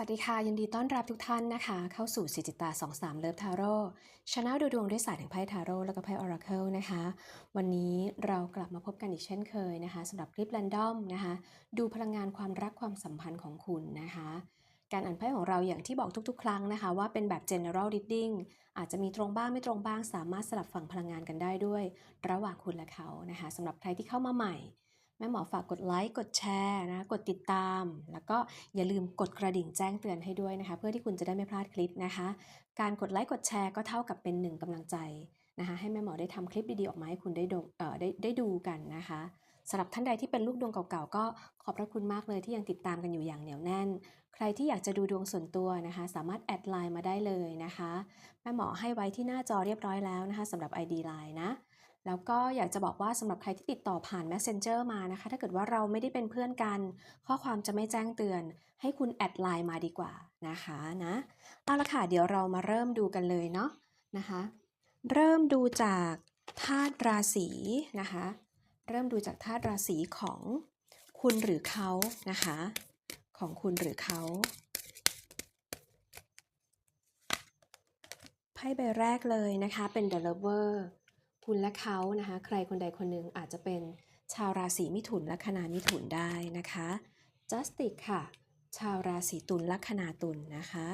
วัสดีค่ะ ยินดีต้อนรับทุกท่านนะคะ เข้าสู่สิจิตา23 เลิฟทาโร่ช anel ดูดวงด้วยศาสตร์แห่งไพ่ทาโร่แล้วก็ไพ่ออราเคิลนะคะ วันนี้เรากลับมาพบกันอีกเช่นเคยนะคะสำหรับคลิปแรนดอมนะคะ ดูพลังงานความรักความสัมพันธ์ของคุณนะคะ การอ่านไพ่ของเราอย่างที่บอกทุกๆ ครั้งนะคะ ว่าเป็นแบบ general reading อาจจะมีตรงบ้างไม่ตรงบ้าง สามารถสลับฝั่งพลังงานกันได้ด้วย ระหว่างคุณและเขานะคะสำหรับใครที่เข้ามาใหม่ แม่หมอฝากกดไลค์ กดแชร์นะ กดติดตาม แล้วก็อย่าลืมกดกระดิ่งแจ้งเตือนให้ด้วยนะคะ เพื่อที่คุณจะได้ไม่พลาดคลิปนะคะ การกดไลค์ กดแชร์ก็เท่ากับเป็นหนึ่งกำลังใจนะคะ ให้แม่หมอได้ทำคลิปดีๆออกมาให้คุณได้ดูเอ่อได้ได้ดูกันนะคะสำหรับท่านใดที่เป็นลูกดวงเก่าๆ ก็ขอบพระคุณมากเลยที่ยังติดตามกันอยู่อย่างเหนียวแน่น ใครที่อยากจะดูดวงส่วนตัวนะคะ สามารถแอดไลน์มาได้เลยนะคะ แม่หมอให้ไว้ที่หน้าจอเรียบร้อยแล้วนะคะสำหรับ ID Line นะ แล้วก็อยากจะบอกว่าสำหรับใครที่ติดต่อผ่าน Messenger มานะคะ ถ้าเกิดว่าเราไม่ได้เป็นเพื่อนกัน ข้อความจะไม่แจ้งเตือน ให้คุณแอดไลน์มาดีกว่านะคะนะเอาละค่ะ เดี๋ยวเรามาเริ่มดูกันเลยเนาะนะคะ เริ่มดูจากธาตุราศีนะคะ เริ่มดูจากธาตุราศีของคุณหรือเขานะคะ ของคุณหรือเขาไพ่ใบแรกเลยนะคะเป็น The Lover คุณและเขานะคะใครคนใดคนหนึ่งอาจจะเป็นชาวราศีมิถุนลัคนามิถุนได้นะคะ Justice ค่ะ ชาวราศีตุลลัคนาตุลนะคะ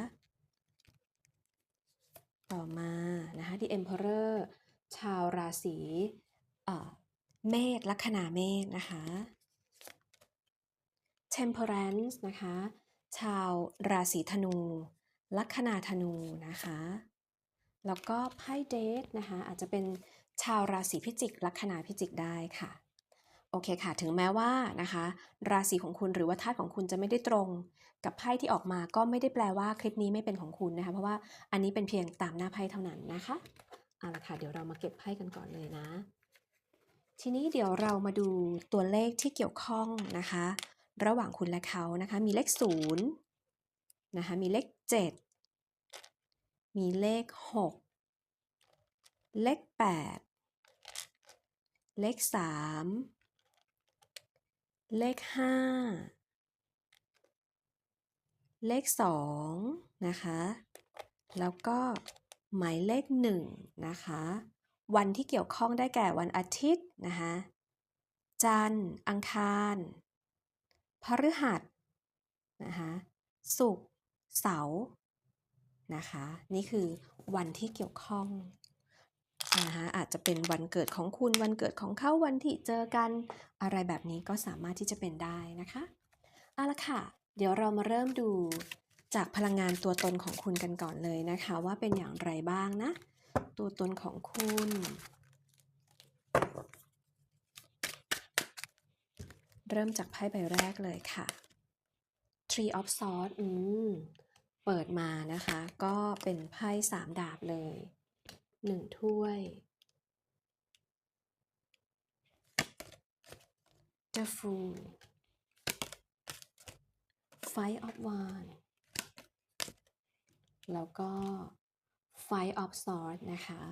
ต่อมานะคะ The Emperor ชาวราศีเมษลัคนาเมษนะคะ Temperance นะคะ ชาวราศีธนู ลัคนาธนูนะคะ แล้วก็ไพ่เดทนะคะอาจจะเป็น ชาวราศีพิจิกลัคนาพิจิกได้ค่ะ โอเคค่ะ ถึงแม้ว่านะคะ ราศีของคุณหรือว่าธาตุของคุณจะไม่ได้ตรง กับไพ่ที่ออกมาก็ไม่ได้แปลว่าคลิปนี้ไม่เป็นของคุณนะคะ เพราะว่าอันนี้เป็นเพียงตามหน้าไพ่เท่านั้นนะคะเอาละค่ะเดี๋ยวเรามาเก็บไพ่กันก่อนเลยนะ ทีนี้เดี๋ยวเรามาดูตัวเลขที่เกี่ยวข้องนะคะ ระหว่างคุณและเขานะคะ มีเลขศูนย์นะคะ มีเลขเจ็ดมีเลขหก เลขแปดเลขสามเลขห้าเลขสองนะคะ แล้วก็หมายเลขหนึ่งนะคะ วันที่เกี่ยวข้องได้แก่วันอาทิตย์นะคะ จันทร์ อังคาร พฤหัสนะคะศุกร์เสาร์นะคะ นี่คือวันที่เกี่ยวข้อง นะคะอาจจะเป็นวันเกิดของคุณวันเกิดของเขาวันที่เจอกัน อะไรแบบนี้ก็สามารถที่จะเป็นได้นะคะเอาละค่ะ เดี๋ยวเรามาเริ่มดูจากพลังงานตัวตนของคุณกันก่อนเลยนะคะ ว่าเป็นอย่างไรบ้างนะ ตัวตนของคุณเริ่มจากไพ่ใบแรกเลยค่ะ Tree of Swords อืม เปิดมานะคะ ก็เป็นไพ่สามดาบเลย หนึ่งถ้วย The Fool Five of Wands แล้วก็ Five of Swords นะคะ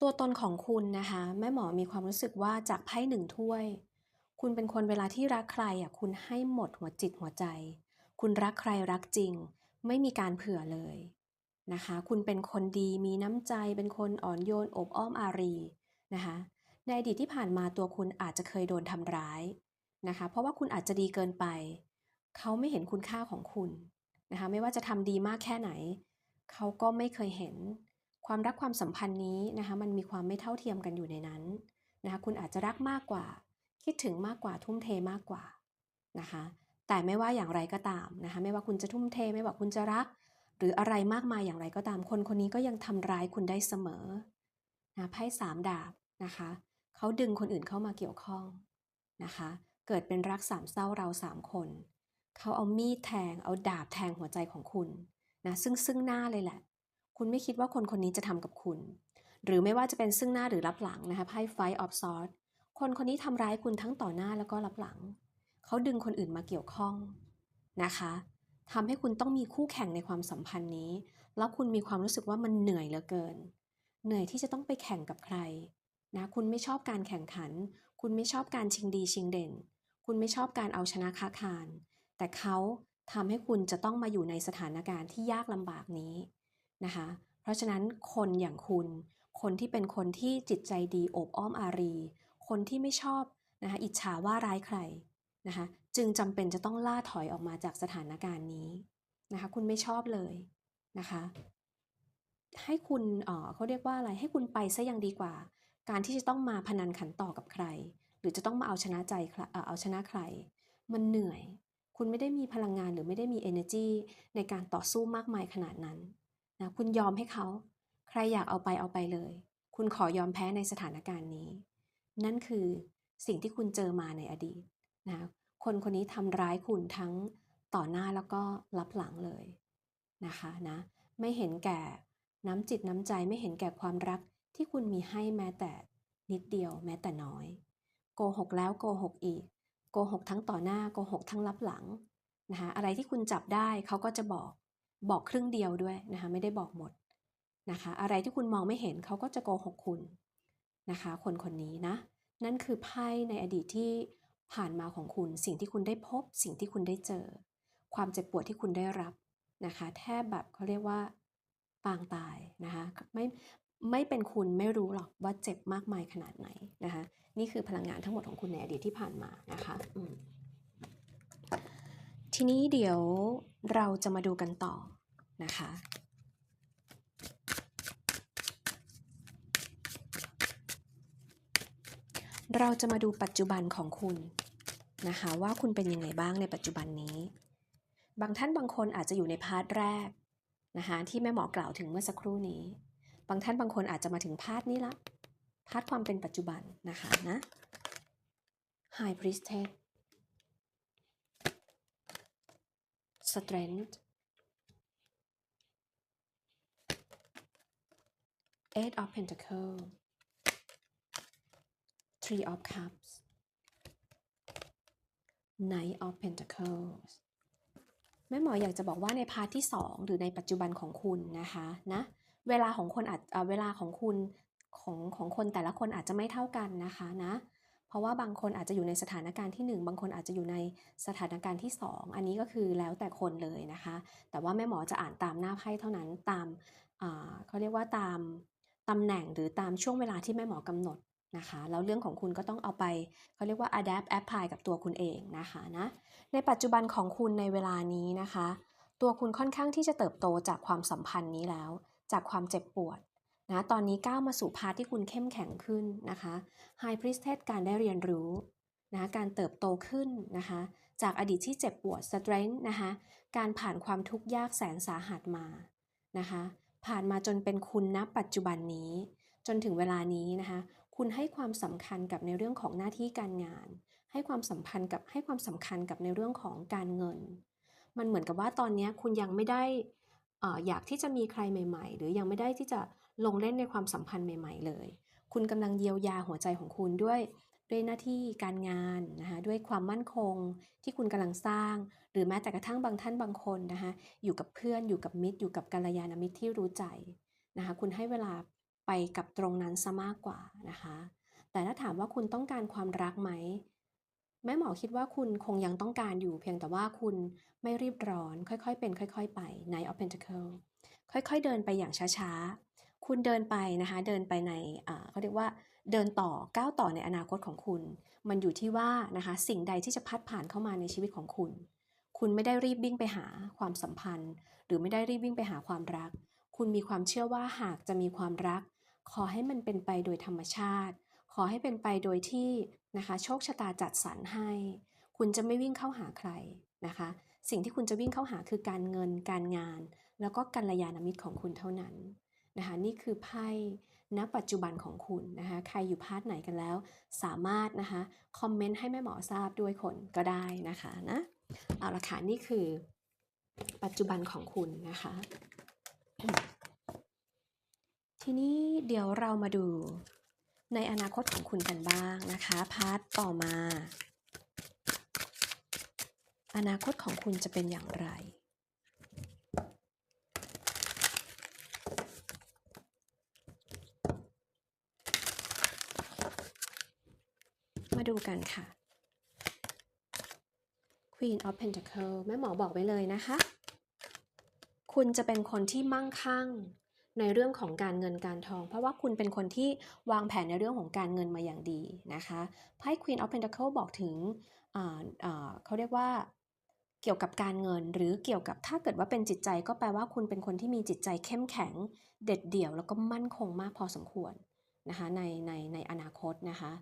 ตัวตนของคุณนะคะ แม่หมอมีความรู้สึกว่าจากไพ่หนึ่งถ้วย คุณเป็นคนเวลาที่รักใครอะคุณให้หมดหัวจิตหัวใจ คุณรักใครรักจริง ไม่มีการเผื่อเลย นะคะ คุณเป็นคนดีมีน้ำใจ เป็นคนอ่อนโยนอบอ้อมอารีนะคะ ในอดีตที่ผ่านมาตัวคุณอาจจะเคยโดนทำร้ายนะคะ เพราะว่าคุณอาจจะดีเกินไป เขาไม่เห็นคุณค่าของคุณนะคะ ไม่ว่าจะทำดีมากแค่ไหน เขาก็ไม่เคยเห็น ความรักความสัมพันธ์นี้นะคะ มันมีความไม่เท่าเทียมกันอยู่ในนั้นนะคะ คุณอาจจะรักมากกว่า คิดถึงมากกว่าทุ่มเทมากกว่านะคะแต่ไม่ว่าอย่างไรก็ตามนะคะไม่ว่าคุณจะทุ่มเทไม่ว่าคุณจะรัก รืออะไรมากมายอย่างไรก็ตามคนคนนี้ก็ยังทำร้ายคุณได้เสมอนะไพ่สามดาบนะคะเขาดึงคนอื่นเข้ามาเกี่ยวข้องนะคะ เกิดเป็นรักสามเศร้าเราสามคนเขาเอามีดแทง เอาดาบแทงหัวใจของคุณนะซึ่งซึ่งหน้าเลยแหละ คุณไม่คิดว่าคนคนนี้จะทำกับคุณ หรือไม่ว่าจะเป็นซึ่งหน้าหรือรับหลังนะคะไพ่ Five of Swords คนคนนี้ทำร้ายคุณทั้งต่อหน้าแล้วก็รับหลัง เขาดึงคนอื่นมาเกี่ยวข้องนะคะ ทำให้คุณต้องมีคู่แข่งในความสัมพันธ์นี้ แล้วคุณมีความรู้สึกว่ามันเหนื่อยเหลือเกิน เหนื่อยที่จะต้องไปแข่งกับใครนะคุณไม่ชอบการแข่งขัน คุณไม่ชอบการชิงดีชิงเด่น คุณไม่ชอบการเอาชนะค้าคาน แต่เขาทำให้คุณจะต้องมาอยู่ในสถานการณ์ที่ยากลำบากนี้นะคะ เพราะฉะนั้นคนอย่างคุณ คนที่เป็นคนที่จิตใจดีโอบอ้อมอารี คนที่ไม่ชอบนะคะอิจฉาว่าร้ายใครนะคะ จึงจำเป็นจะต้องล่าถอยออกมาจากสถานการณ์นี้นะคะคุณไม่ชอบเลยนะคะ ให้คุณเออเขาเรียกว่าอะไรให้คุณไปซะยังดีกว่า การที่จะต้องมาพนันขันต่อกับใคร หรือจะต้องมาเอาชนะใจใเอาชนะใคร มันเหนื่อย คุณไม่ได้มีพลังงานหรือไม่ได้มี energy ในการต่อสู้มากมายขนาดนั้นนะคุณยอมให้เขา ใครอยากเอาไปเอาไปเลย คุณขอยอมแพ้ในสถานการณ์นี้ นั่นคือสิ่งที่คุณเจอมาในอดีตนะ คนคนนี้ทำร้ายคุณทั้งต่อหน้าแล้วก็รับหลังเลยนะคะนะไม่เห็นแก่น้ำจิตน้ำใจไม่เห็นแก่ความรักที่คุณมีให้แม้แต่นิดเดียวแม้แต่น้อย โกหกแล้วโกหกอีก โกหกทั้งต่อหน้าโกหกทั้งรับหลังนะคะอะไรที่คุณจับได้เขาก็จะบอกบอกครึ่งเดียวด้วยนะคะไม่ได้บอกหมดนะคะอะไรที่คุณมองไม่เห็นเขาก็จะโกหกคุณนะคะคนคนนี้นะ นั่นคือไพ่ในอดีตที่ ผ่านมาของคุณ สิ่งที่คุณได้พบ สิ่งที่คุณได้เจอ ความเจ็บปวดที่คุณได้รับนะคะ แทบแบบเขาเรียกว่าปางตายนะคะไม่ไม่เป็นคุณไม่รู้หรอกว่าเจ็บมากมายขนาดไหนนะคะ นี่คือพลังงานทั้งหมดของคุณในอดีตที่ผ่านมานะคะทีนี้เดี๋ยวเราจะมาดูกันต่อนะคะ เราจะมาดูปัจจุบันของคุณนะคะว่าคุณเป็นยังไงบ้างในปัจจุบันนี้ บางท่านบางคนอาจจะอยู่ในพาร์ทแรกนะคะที่แม่หมอกล่าวถึงเมื่อสักครู่นี้ บางท่านบางคนอาจจะมาถึงพาร์ทนี้ละพาร์ทความเป็นปัจจุบันนะคะนะ High Priestess Strength Eight of Pentacles Three of Cups Knight of Pentacles แม่หมออยากจะบอกว่าในพาร์ทที่ 2 หรือในปัจจุบันของคุณนะคะนะเวลาของคนอาจเอ่อเวลาของคุณของของคนแต่ละคนอาจจะไม่เท่ากันนะคะนะเพราะว่าบางคนอาจจะอยู่ในสถานการณ์ที่ 1 บางคนอาจจะอยู่ในสถานการณ์ที่ 2 อันนี้ก็คือแล้วแต่คนเลยนะคะ แต่ว่าแม่หมอจะอ่านตามหน้าไพ่เท่านั้นตามเขาเรียกว่าตามตำแหน่งหรือตามช่วงเวลาที่แม่หมอกำหนด นะคะแล้วเรื่องของคุณก็ต้องเอาไปเขาเรียกว่า adapt apply กับตัวคุณเองนะคะนะในปัจจุบันของคุณในเวลานี้นะคะ ตัวคุณค่อนข้างที่จะเติบโตจากความสัมพันธ์นี้แล้ว จากความเจ็บปวดนะตอนนี้ก้าวมาสู่พาร์ทที่คุณเข้มแข็งขึ้นนะคะ High Priestess การได้เรียนรู้นะการเติบโตขึ้นนะคะ จากอดีตที่เจ็บปวด Strength นะคะการผ่านความทุกข์ยากแสนสาหัสมานะคะ ผ่านมาจนเป็นคุณณปัจจุบันนี้ จนถึงเวลานี้นะคะ คุณให้ความสำคัญกับในเรื่องของหน้าที่การงาน ให้ความสัมพันธ์กับให้ความสำคัญกับในเรื่องของการเงิน มันเหมือนกับว่าตอนนี้คุณยังไม่ได้อออยากที่จะมีใครใหม่ ๆ หรือยังไม่ได้ที่จะลงเล่นในความสัมพันธ์ใหม่ ๆ เลย คุณกำลังเยียวยาหัวใจของคุณด้วยด้วยหน้าที่การงานนะคะด้วยความมั่นคงที่คุณกำลังสร้าง หรือแม้แต่กระทั่งบางท่านบางคนนะคะอยู่กับเพื่อนอยู่กับมิตรอยู่กับกัลยาณมิตรที่รู้ใจนะคะคุณให้เวลา ไปกับตรงนั้นซะมากกว่านะคะ แต่ถ้าถามว่าคุณต้องการความรักไหมแม่หมอคิดว่าคุณคงยังต้องการอยู่เพียงแต่ว่าคุณไม่รีบร้อน ค่อยๆ เป็น ค่อย ๆ ไป Knight of Pentacle ค่อยๆ เดินไปอย่างช้าๆ คุณเดินไปนะคะเดินไปในเขาเรียกว่าเดินต่อก้าวต่อในอนาคตของคุณ มันอยู่ที่ว่านะคะสิ่งใดที่จะพัดผ่านเข้ามาในชีวิตของคุณ คุณไม่ได้รีบวิ่งไปหาความสัมพันธ์ หรือไม่ได้รีบวิ่งไปหาความรัก คุณมีความเชื่อว่าหากจะมีความรัก ขอให้มันเป็นไปโดยธรรมชาติ ขอให้เป็นไปโดยที่นะคะโชคชะตาจัดสรรให้ คุณจะไม่วิ่งเข้าหาใครนะคะ สิ่งที่คุณจะวิ่งเข้าหาคือการเงินการงาน แล้วก็กัลยาณมิตรของคุณเท่านั้นนะคะนี่คือไพ่ณปัจจุบันของคุณนะคะใครอยู่พาร์ทไหนกันแล้ว สามารถนะคะคอมเมนต์ให้แม่หมอทราบด้วยคนก็ได้นะคะนะเอาละค่ะนี่คือปัจจุบันของคุณนะคะ ทีนี้เดี๋ยวเรามาดูในอนาคตของคุณกันบ้างนะคะ พาร์ทต่อมา อนาคตของคุณจะเป็นอย่างไร มาดูกันค่ะ Queen of Pentacle แม่หมอบอกไว้เลยนะคะ คุณจะเป็นคนที่มั่งคั่ง ในเรื่องของการเงินการทอง เพราะว่าคุณเป็นคนที่วางแผนในเรื่องของการเงินมาอย่างดีนะคะไพ่ Queen of Pentacle บอกถึงเขาเรียกว่าเกี่ยวกับการเงินหรือเกี่ยวกับถ้าเกิดว่าเป็นจิตใจก็แปลว่าคุณเป็นคนที่มีจิตใจเข้มแข็งเด็ดเดี่ยว แล้วก็มั่นคงมากพอสมควรนะคะในในในอนาคตนะคะ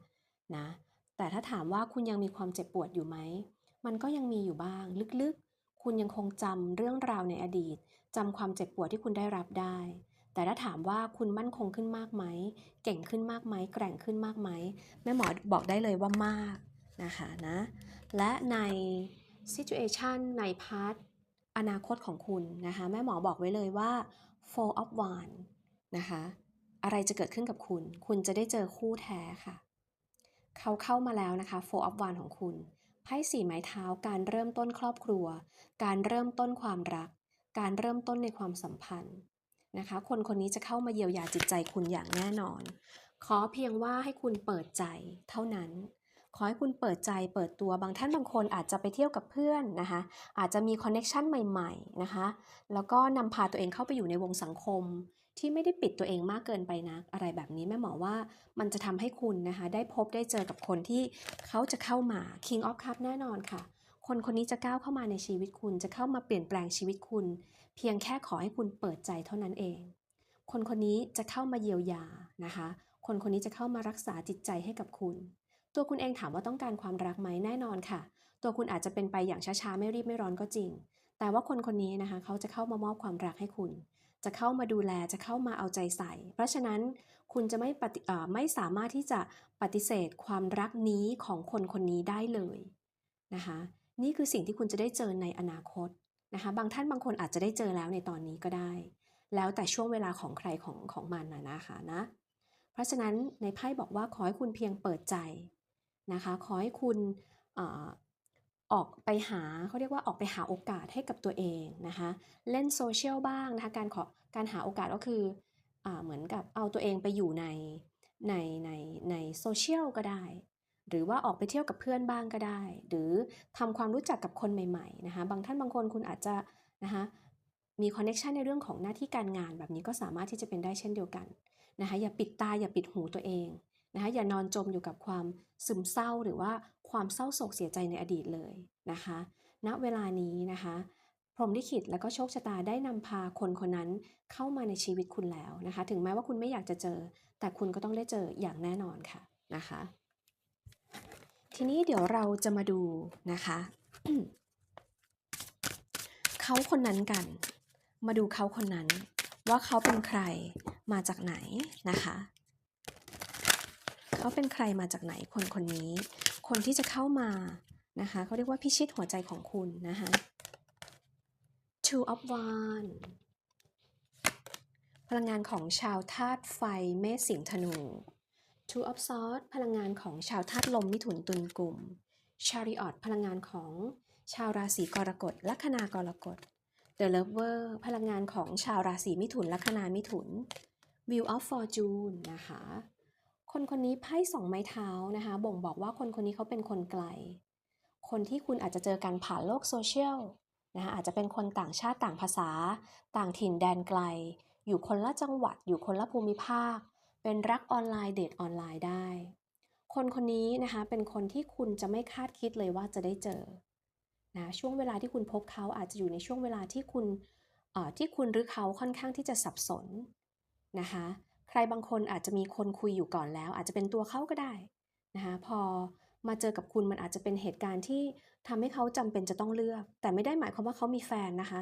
นะแต่ถ้าถามว่าคุณยังมีความเจ็บปวดอยู่ไหมมันก็ยังมีอยู่บ้างลึกๆ คุณยังคงจำเรื่องราวในอดีตจำความเจ็บปวดที่คุณได้รับได้ แต่ถ้าถามว่าคุณมั่นคงขึ้นมากไหม เก่งขึ้นมากไหม แกร่งขึ้นมากไหม แม่หมอบอกได้เลยว่ามากนะคะนะ และใน situation ในพาร์ทอนาคตของคุณนะคะ แม่หมอบอกไว้เลยว่า four of one นะคะ อะไรจะเกิดขึ้นกับคุณ คุณจะได้เจอคู่แท้ค่ะ เขาเข้ามาแล้วนะคะ four of one ของคุณไพ่สี่ไม้เท้าการเริ่มต้นครอบครัว การเริ่มต้นความรัก การเริ่มต้นในความสัมพันธ์ นะคะ คนคนนี้จะเข้ามาเยียวยาจิตใจคุณอย่างแน่นอน ขอเพียงว่าให้คุณเปิดใจเท่านั้น ขอให้คุณเปิดใจเปิดตัวบางท่านบางคนอาจจะไปเที่ยวกับเพื่อนนะคะ อาจจะมีคอนเน็ชันใหม่ๆนะคะ แล้วก็นำพาตัวเองเข้าไปอยู่ในวงสังคม ที่ไม่ได้ปิดตัวเองมากเกินไปนักอะไรแบบนี้แม่หมอว่ามันจะทำให้คุณนะคะ ได้พบได้เจอกับคนที่เขาจะเข้ามา King of Cup แน่นอนค่ะคนคนนี้จะก้าวเข้ามาในชีวิตคุณ จะเข้ามาเปลี่ยนแปลงชีวิตคุณ เพียงแค่ขอให้คุณเปิดใจเท่านั้นเอง คนคนนี้จะเข้ามาเยียวยานะคะ คนคนนี้จะเข้ามารักษาจิตใจให้กับคุณ ตัวคุณเองถามว่าต้องการความรักไหมแน่นอนค่ะ ตัวคุณอาจจะเป็นไปอย่างช้าๆไม่รีบไม่ร้อนก็จริง แต่ว่าคนคนนี้นะคะ เขาจะเข้ามามอบความรักให้คุณ จะเข้ามาดูแลจะเข้ามาเอาใจใส่ เพราะฉะนั้นคุณจะไม่ปฏิไม่สามารถที่จะปฏิเสธความรักนี้ของคนคนนี้ได้เลยนะคะ นี่คือสิ่งที่คุณจะได้เจอในอนาคต นะคะบางท่านบางคนอาจจะได้เจอแล้วในตอนนี้ก็ได้ แล้วแต่ช่วงเวลาของใครของของมันนะนะคะนะเพราะฉะนั้นในไพ่บอกว่าขอให้คุณเพียงเปิดใจนะคะขอให้คุณออกไปหาเขาเรียกว่าออกไปหาโอกาสให้กับตัวเองนะคะเล่นโซเชียลบ้างนะคะการขอการหาโอกาสก็คืออเหมือนกับเอาตัวเองไปอยู่ในในในในโซเชียลก็ได้ หรือว่าออกไปเที่ยวกับเพื่อนบ้างก็ได้ หรือทำความรู้จักกับคนใหม่ๆนะคะบางท่านบางคนคุณอาจจะนะคะมีคอนเน็ชันในเรื่องของหน้าที่การงานแบบนี้ก็สามารถที่จะเป็นได้เช่นเดียวกันนะคะอย่าปิดตาอย่าปิดหูตัวเองนะคะอย่านอนจมอยู่กับความซึมเศร้าหรือว่าความเศร้าโศกเสียใจในอดีตเลยนะคะณเวลานี้นะคะพรหมลิขิตแล้วก็โชคชะตาได้นำพาคนคนนั้นเข้ามาในชีวิตคุณแล้วนะคะ ถึงแม้ว่าคุณไม่อยากจะเจอ แต่คุณก็ต้องได้เจออย่างแน่นอนค่ะนะคะ ทีนี้เดี๋ยวเราจะมาดูนะคะเขาคนนั้นกัน มาดูเขาคนนั้น ว่าเขาเป็นใครมาจากไหนนะคะเขาเป็นใครมาจากไหนคนคนนี้ คนที่จะเข้ามานะคะเขาเรียกว่าพิชิตหัวใจของคุณนะคะ Two of One พลังงานของชาวธาตุไฟเมษสิงห์ธนู Two of Swords พลังงานของชาวธาตุลมมิถุนตุลกลุ่ม Chariot พลังงานของชาวราศีกรกฎลัคนากรกฎ The Lover พลังงานของชาวราศีมิถุนลัคนามิถุน Wheel of Fortune นะคะ คนคนนี้ไพ่สองไม้เท้านะคะ บ่งบอกว่าคนคนนี้เขาเป็นคนไกล คนที่คุณอาจจะเจอกันผ่านโลกโซเชียลนะคะอาจจะเป็นคนต่างชาติต่างภาษา ต่างถิ่นแดนไกล อยู่คนละจังหวัดอยู่คนละภูมิภาค เป็นรักออนไลน์เดทออนไลน์ได้ คนคนนี้นะคะเป็นคนที่คุณจะไม่คาดคิดเลยว่าจะได้เจอนะช่วงเวลาที่คุณพบเขาอาจจะอยู่ในช่วงเวลาที่คุณที่คุณหรือเขาค่อนข้างที่จะสับสนนะคะใครบางคนอาจจะมีคนคุยอยู่ก่อนแล้ว อาจจะเป็นตัวเขาก็ได้นะคะพอมาเจอกับคุณมันอาจจะเป็นเหตุการณ์ที่ทำให้เขาจำเป็นจะต้องเลือก แต่ไม่ได้หมายความว่าเขามีแฟนนะคะ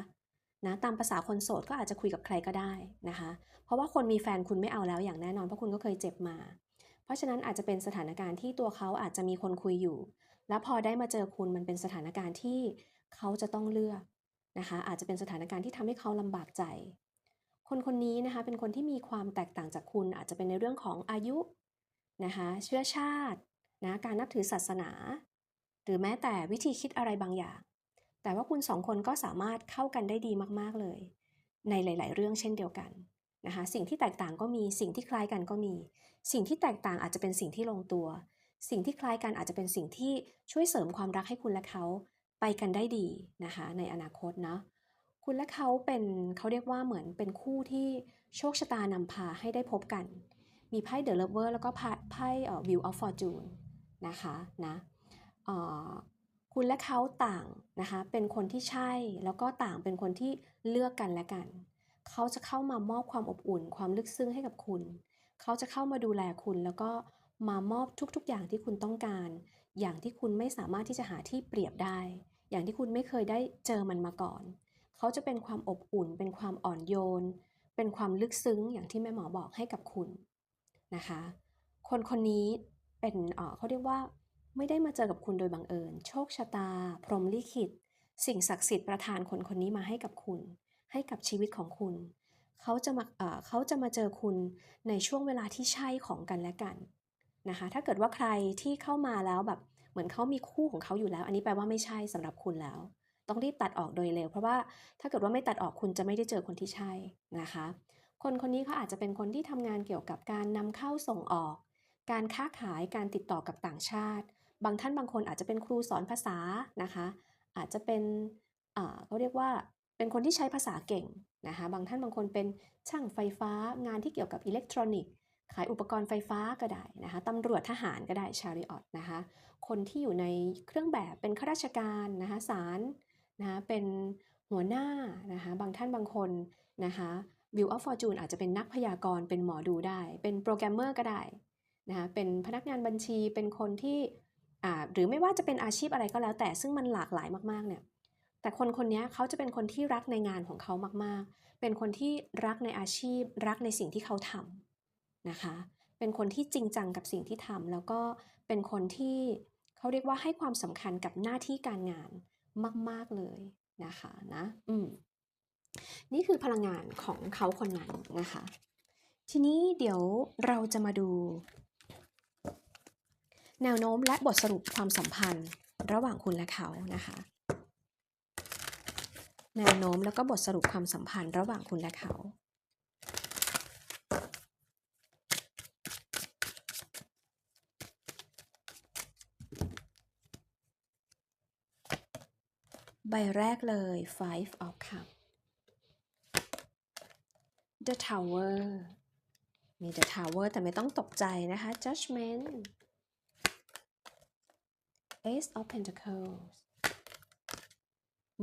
นะตามภาษาคนโสดก็อาจจะคุยกับใครก็ได้นะคะ เพราะว่าคนมีแฟนคุณไม่เอาแล้วอย่างแน่นอนเพราะคุณก็เคยเจ็บมา เพราะฉะนั้นอาจจะเป็นสถานการณ์ที่ตัวเขาอาจจะมีคนคุยอยู่ แล้วพอได้มาเจอคุณมันเป็นสถานการณ์ที่เขาจะต้องเลือกนะคะ อาจจะเป็นสถานการณ์ที่ทำให้เขาลำบากใจ คนคนนี้นะคะเป็นคนที่มีความแตกต่างจากคุณอาจจะเป็นในเรื่องของอายุนะคะเชื้อชาตินะการนับถือศาสนา หรือแม้แต่วิธีคิดอะไรบางอย่าง แต่ว่าคุณสองคนก็สามารถเข้ากันได้ดีมากๆเลย ในหลาย ๆ เรื่องเช่นเดียวกันนะคะสิ่งที่แตกต่างก็มีสิ่งที่คล้ายกันก็มี สิ่งที่แตกต่างอาจจะเป็นสิ่งที่ลงตัว สิ่งที่คล้ายกันอาจจะเป็นสิ่งที่ช่วยเสริมความรักให้คุณและเขาไปกันได้ดีนะคะในอนาคตเนาะคุณและเขาเป็นเขาเรียกว่าเหมือนเป็นคู่ที่โชคชะตานำพาให้ได้พบกัน มีไพ่ The Lover แล้วก็ไพ่ไพ่ View of Fortune นะคะนะ คุณและเขาต่างนะคะ เป็นคนที่ใช่ แล้วก็ต่างเป็นคนที่เลือกกันและกัน เขาจะเข้ามามอบความอบอุ่น ความลึกซึ้งให้กับคุณ เขาจะเข้ามาดูแลคุณ แล้วก็มามอบทุกๆ อย่างที่คุณต้องการ อย่างที่คุณไม่สามารถที่จะหาที่เปรียบได้ อย่างที่คุณไม่เคยได้เจอมันมาก่อน เขาจะเป็นความอบอุ่น เป็นความอ่อนโยน เป็นความลึกซึ้งอย่างที่แม่หมอบอกให้กับคุณนะคะ คนคนนี้เป็นเขาเรียกว่า ไม่ได้มาเจอกับคุณโดยบังเอิญ โชคชะตา พรหมลิขิต สิ่งศักดิ์สิทธิ์ประทานคนคนนี้มาให้กับคุณ ให้กับชีวิตของคุณ เขาจะมาเขาจะมาเจอคุณในช่วงเวลาที่ใช่ของกันและกันนะคะ ถ้าเกิดว่าใครที่เข้ามาแล้วแบบเหมือนเขามีคู่ของเขาอยู่แล้ว อันนี้แปลว่าไม่ใช่สำหรับคุณแล้ว ต้องรีบตัดออกโดยเร็ว เพราะว่าถ้าเกิดว่าไม่ตัดออกคุณจะไม่ได้เจอคนที่ใช่นะคะ คนคนนี้เขาอาจจะเป็นคนที่ทำงานเกี่ยวกับการนำเข้าส่งออก การค้าขายการติดต่อกับต่างชาติ บางท่านบางคนอาจจะเป็นครูสอนภาษานะคะ อาจจะเป็นเขาเรียกว่าเป็นคนที่ใช้ภาษาเก่งนะคะบางท่านบางคนเป็นช่างไฟฟ้างานที่เกี่ยวกับอิเล็กทรอนิกส์ขายอุปกรณ์ไฟฟ้าก็ได้นะคะตำรวจทหารก็ได้ชาริออตนะคะ คนที่อยู่ในเครื่องแบบเป็นข้าราชการนะคะศาลนะคะเป็นหัวหน้านะคะบางท่านบางคนนะคะวิวออฟฟอร์จูนอาจจะเป็นนักพยากรณ์เป็นหมอดูได้ เป็นโปรแกรมเมอร์ก็ได้ นะคะเป็นพนักงานบัญชีเป็นคนที่หรือไม่ว่าจะเป็นอาชีพอะไรก็แล้ว แต่ซึ่งมันหลากหลายมากๆเนี่ยแต่คนคนนี้เขาจะเป็นคนที่รักในงานของเขามากๆ เป็นคนที่รักในอาชีพ รักในสิ่งที่เขาทำนะคะ เป็นคนที่จริงจังกับสิ่งที่ทำแล้วก็เป็นคนที่เขาเรียกว่าให้ความสำคัญกับหน้าที่การงานมาก ๆเลยนะคะนะอืมนี่คือพลังงานของเขาคนนั้นนะคะ ทีนี้เดี๋ยวเราจะมาดู แนวโน้มและบทสรุปความสัมพันธ์ระหว่างคุณและเขานะคะ แนวโน้มแล้วก็บทสรุปความสัมพันธ์ระหว่างคุณและเขาใบแรกเลย five of cups the tower มี the tower แต่ไม่ต้องตกใจนะคะ judgment Ace of Pentacles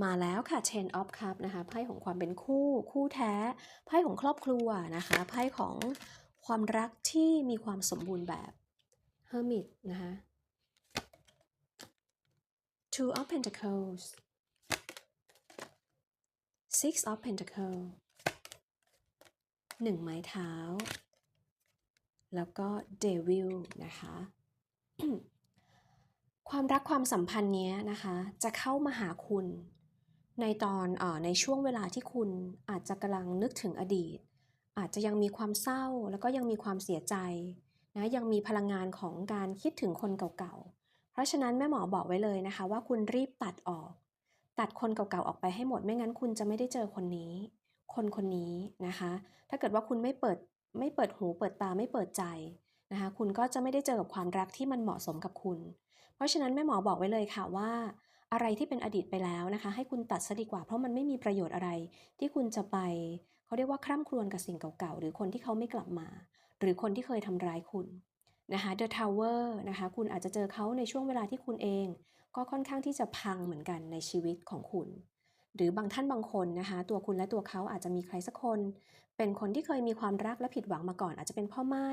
มาแล้วค่ะ Ten of Cups นะคะไพ่ของความเป็นคู่คู่แท้ไพ่ของครอบครัวนะคะไพ่ของความรักที่มีความสมบูรณ์แบบ Hermit นะคะ Two of Pentacles Six of Pentacles หนึ่งไม้เท้า แล้วก็ Devil นะคะ ความรักความสัมพันธ์นี้นะคะ จะเข้ามาหาคุณ ในตอนอในช่วงเวลาที่คุณอาจจะกำลังนึกถึงอดีต อาจจะยังมีความเศร้าแล้วก็ยังมีความเสียใจนะยังมีพลังงานของการคิดถึงคนเก่าๆ เพราะฉะนั้นแม่หมอบอกไว้เลยนะคะ ว่าคุณรีบตัดออก ตัดคนเก่าๆออกไปให้หมดไม่งั้นคุณจะไม่ได้เจอคนนี้ คนคนนี้นะคะ ถ้าเกิดว่าคุณไม่เปิดไม่เปิดหูเปิดตาไม่เปิดใจนะคะ คุณก็จะไม่ได้เจอกับความรักที่มันเหมาะสมกับคุณ เพราะฉะนั้นแม่หมอบอกไว้เลยค่ะว่าอะไรที่เป็นอดีตไปแล้วนะคะ ให้คุณตัดซะดีกว่าเพราะมันไม่มีประโยชน์อะไร ที่คุณจะไปเขาเรียกว่าคร่ำครวญกับสิ่งเก่าๆ หรือคนที่เขาไม่กลับมา หรือคนที่เคยทำร้ายคุณนะคะ The Tower นะคะคุณอาจจะเจอเขาในช่วงเวลาที่คุณเอง ก็ค่อนข้างที่จะพังเหมือนกันในชีวิตของคุณ หรือบางท่านบางคนนะคะ ตัวคุณและตัวเขาอาจจะมีใครสักคน เป็นคนที่เคยมีความรักและผิดหวังมาก่อน อาจจะเป็นพ่อไม้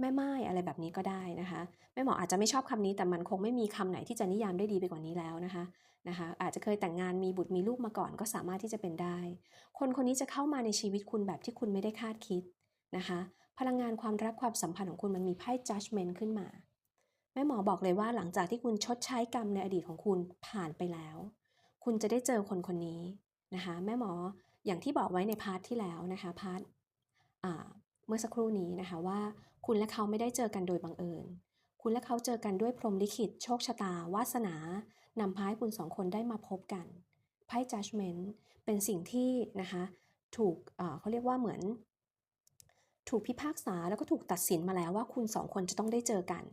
แม่ไม้อะไรแบบนี้ก็ได้นะคะแม่หมออาจจะไม่ชอบคำนี้แต่มันคงไม่มีคำไหนที่จะนิยามได้ดีไปกว่านี้แล้วนะคะนะคะอาจจะเคยแต่งงานมีบุตรมีลูกมาก่อนก็สามารถที่จะเป็นได้ คนคนนี้จะเข้ามาในชีวิตคุณแบบที่คุณไม่ได้คาดคิดนะคะพลังงานความรักความสัมพันธ์ของคุณมันมีไพ่ judgment ขึ้นมา แม่หมอบอกเลยว่าหลังจากที่คุณชดใช้กรรมในอดีตของคุณผ่านไปแล้ว คุณจะได้เจอคนคนนี้นะคะแม่หมออย่างที่บอกไว้ในพาร์ทที่แล้วนะคะพาร์ท เมื่อสักครู่นี้นะคะว่า คุณและเขาไม่ได้เจอกันโดยบังเอิญ คุณและเขาเจอกันด้วยพรหมลิขิต โชคชะตา วาสนานำพาให้คุณสองคนได้มาพบกันไพ่ judgment เป็นสิ่งที่นะคะถูกเขาเรียกว่าเหมือน ถูกพิพากษาแล้วก็ถูกตัดสินมาแล้วว่าคุณสองคนจะต้องได้เจอกัน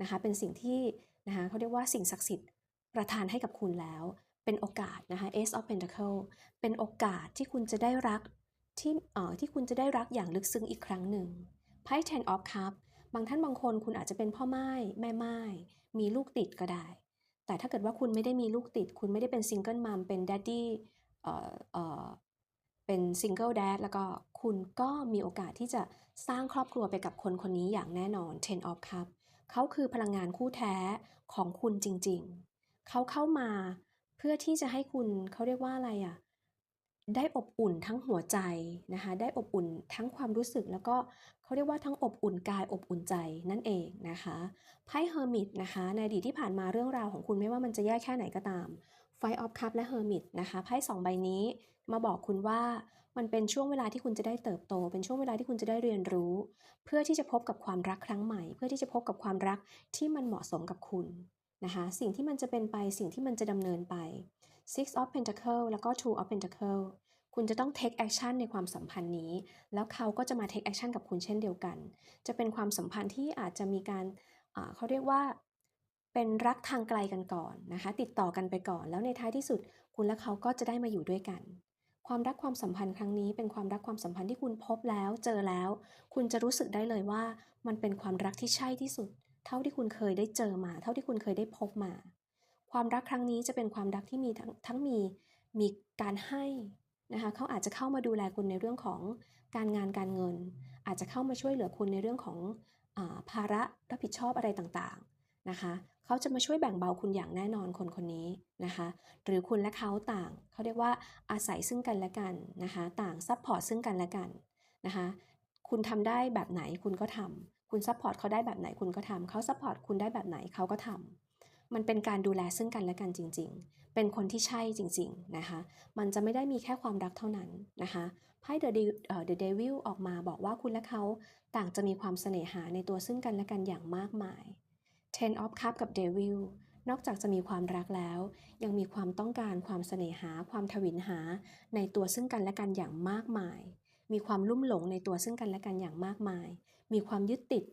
นะคะเป็นสิ่งที่นะคะเขาเรียกว่าสิ่งศักดิ์สิทธิ์ประทานให้กับคุณแล้ว เป็นโอกาสนะคะ Ace of Pentacle เป็นโอกาสที่คุณจะได้รัก ที่ที่คุณจะได้รักอย่างลึกซึ้งอีกครั้งหนึ่งไพ่ Ten of Cups บางท่านบางคนคุณอาจจะเป็นพ่อไม้แม่ไม้มีลูกติดก็ได้ แต่ถ้าเกิดว่าคุณไม่ได้มีลูกติด คุณไม่ได้เป็นซิงเกิลมัมเป็นดัดดี้เอ่อเอ่อเป็นซิงเกิลแดดแล้วก็คุณก็มีโอกาสที่จะสร้างครอบครัวไปกับคนคนนี้อย่างแน่นอน Ten of Cups เขาคือพลังงานคู่แท้ของคุณจริงๆ เขาเข้ามาเพื่อที่จะให้คุณเขาเรียกว่าอะไรอะ่ะ ได้อบอุ่นทั้งหัวใจนะคะ ได้อบอุ่นทั้งความรู้สึกแล้วก็เขาเรียกว่าทั้งอบอุ่นกายอบอุ่นใจนั่นเองนะคะไพ่เฮอร์มิตนะคะในอดีตที่ผ่านมาเรื่องราวของคุณไม่ว่ามันจะแย่แค่ไหนก็ตามไฟออฟคัพและเฮอร์มิตนะคะไพ่สองใบนี้มาบอกคุณว่ามันเป็นช่วงเวลาที่คุณจะได้เติบโต เป็นช่วงเวลาที่คุณจะได้เรียนรู้ เพื่อที่จะพบกับความรักครั้งใหม่ เพื่อที่จะพบกับความรักที่มันเหมาะสมกับคุณนะคะสิ่งที่มันจะเป็นไปสิ่งที่มันจะดำเนินไป Six of Pentacle แล้วก็ Two of Pentacle คุณจะต้อง take action ในความสัมพันธ์นี้ แล้วเขาก็จะมา take action กับคุณเช่นเดียวกัน จะเป็นความสัมพันธ์ที่อาจจะมีการเขาเรียกว่าเป็นรักทางไกลกันก่อนนะคะ ติดต่อกันไปก่อน แล้วในท้ายที่สุด คุณและเขาก็จะได้มาอยู่ด้วยกัน ความรักความสัมพันธ์ครั้งนี้ เป็นความรักความสัมพันธ์ที่คุณพบแล้ว เจอแล้ว คุณจะรู้สึกได้เลยว่า มันเป็นความรักที่ใช่ที่สุด เท่าที่คุณเคยได้เจอมา เท่าที่คุณเคยได้พบมา ความรักครั้งนี้จะเป็นความรักที่มีทั้งทั้งมีมีการให้นะคะเขาอาจจะเข้ามาดูแลคุณในเรื่องของการงานการเงิน อาจจะเข้ามาช่วยเหลือคุณในเรื่องของอภาระรับผิดชอบอะไรต่างๆนะคะเขาจะมาช่วยแบ่งเบาคุณอย่างแน่นอนคนคนนี้นะคะหรือคุณและเขาต่างเขาเรียกว่าอาศัยซึ่งกันและกันนะคะต่างซัพพอร์ตซึ่งกันและกันนะคะคุณทำได้แบบไหนคุณก็ทำคุณซัพพอร์ตเขาได้แบบไหนคุณก็ทำเขาซัพพอร์ตคุณได้แบบไหนเขาก็ทำ มันเป็นการดูแลซึ่งกันและกันจริง ๆ เป็นคนที่ใช่จริง ๆ นะคะ มันจะไม่ได้มีแค่ความรักเท่านั้นนะคะไพ่ The The Devil ออกมาบอกว่าคุณและเขาต่างจะมีความเสน่หาในตัวซึ่งกันและกันอย่างมากมาย Ten of Cup กับ Devil นอกจากจะมีความรักแล้ว ยังมีความต้องการความเสน่หา ความทวินหา ในตัวซึ่งกันและกันอย่างมากมาย มีความลุ่มหลงในตัวซึ่งกันและกันอย่างมากมาย มีความยึดติด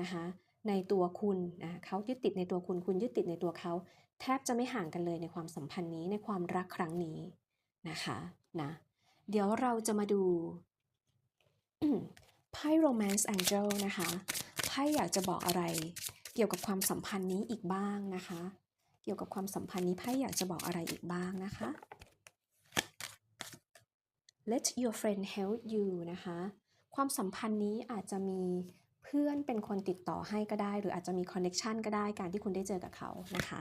นะคะ ในตัวคุณนะเขายึดติดในตัวคุณคุณยึดติดในตัวเขา แทบจะไม่ห่างกันเลยในความสัมพันธ์นี้ในความรักครั้งนี้นะคะนะเดี๋ยวเราจะมาดูไพ่ Romance Angel นะคะไพ่อยากจะบอกอะไร เกี่ยวกับความสัมพันธ์นี้อีกบ้างนะคะ เกี่ยวกับความสัมพันธ์นี้ไพ่อยากจะบอกอะไรอีกบ้างนะคะ Let your friend help you นะคะ ความสัมพันธ์นี้อาจจะมี พื่อนเป็นคนติดต่อให้ก็ได้ หรืออาจจะมีคอนเน็ชันก็ได้การที่คุณได้เจอกับเขานะคะ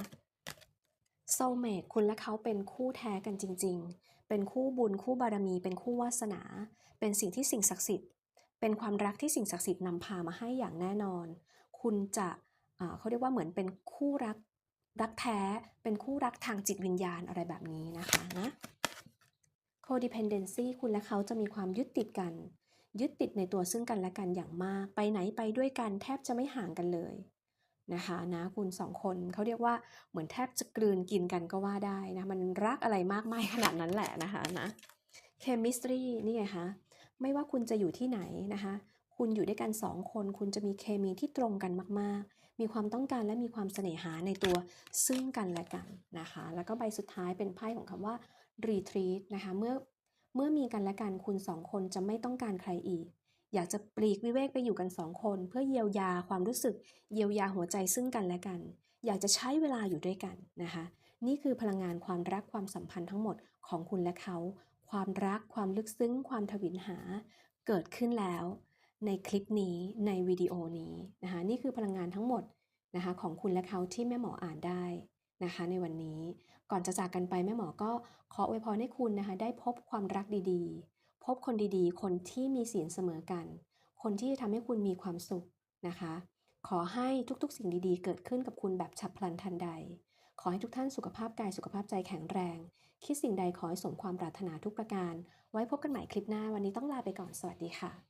Soulmate คุณและเขาเป็นคู่แท้กันจริง ๆ เป็นคู่บุญคู่บารมี เป็นคู่วาสนา เป็นสิ่งที่สิ่งศักดิ์สิทธิ์ เป็นความรักที่สิ่งศักดิ์สิทธิ์นำพามาให้อย่างแน่นอน คุณจะเขาเรียกว่าเหมือนเป็นคู่รักรักแท้ เป็นคู่รักทางจิตวิญญาณอะไรแบบนี้นะคะนะ codependency คุณและเขาจะมีความยึดติดกัน ยึดติดในตัวซึ่งกันและกันอย่างมาก ไปไหนไปด้วยกันแทบจะไม่ห่างกันเลยนะคะนะคุณสองคนเขาเรียกว่าเหมือนแทบจะกลืนกินกันก็ว่าได้นะมันรักอะไรมากมายขนาดนั้นแหละนะคะนะ chemistry นี่ไงคะไม่ว่าคุณจะอยู่ที่ไหนนะคะคุณอยู่ด้วยกันสองคน คุณจะมีเคมีที่ตรงกันมาก ๆ มีความต้องการและมีความเสน่หาในตัวซึ่งกันและกันนะคะ แล้วก็ใบสุดท้ายเป็นไพ่ของคำว่า retreat นะคะ เมื่อ เมื่อมีกันและกันคุณสองคนจะไม่ต้องการใครอีก อยากจะปลีกวิเวกไปอยู่กันสองคน เพื่อเยียวยาความรู้สึก เยียวยาหัวใจซึ่งกันและกัน อยากจะใช้เวลาอยู่ด้วยกันนะคะ นี่คือพลังงานความรักความสัมพันธ์ทั้งหมดของคุณและเขา ความรักความลึกซึ้ง ความทวินหา เกิดขึ้นแล้ว ในคลิปนี้ในวิดีโอนี้นะคะนี่คือพลังงานทั้งหมดนะคะของคุณและเขาที่แม่หมออ่านได้นะคะในวันนี้ ก่อนจะจากกันไปแม่หมอก็ขออวยพรให้คุณนะคะ ได้พบความรักดีๆ พบคนดีๆ คนที่มีศีลเสมอกัน คนที่จะทำให้คุณมีความสุขนะคะ ขอให้ทุกๆ สิ่งดีๆ เกิดขึ้นกับคุณแบบฉับพลันทันใด ขอให้ทุกท่านสุขภาพกายสุขภาพใจแข็งแรง คิดสิ่งใดขอให้สมความปรารถนาทุกประการ ไว้พบกันใหม่คลิปหน้าวันนี้ต้องลาไปก่อนสวัสดีค่ะ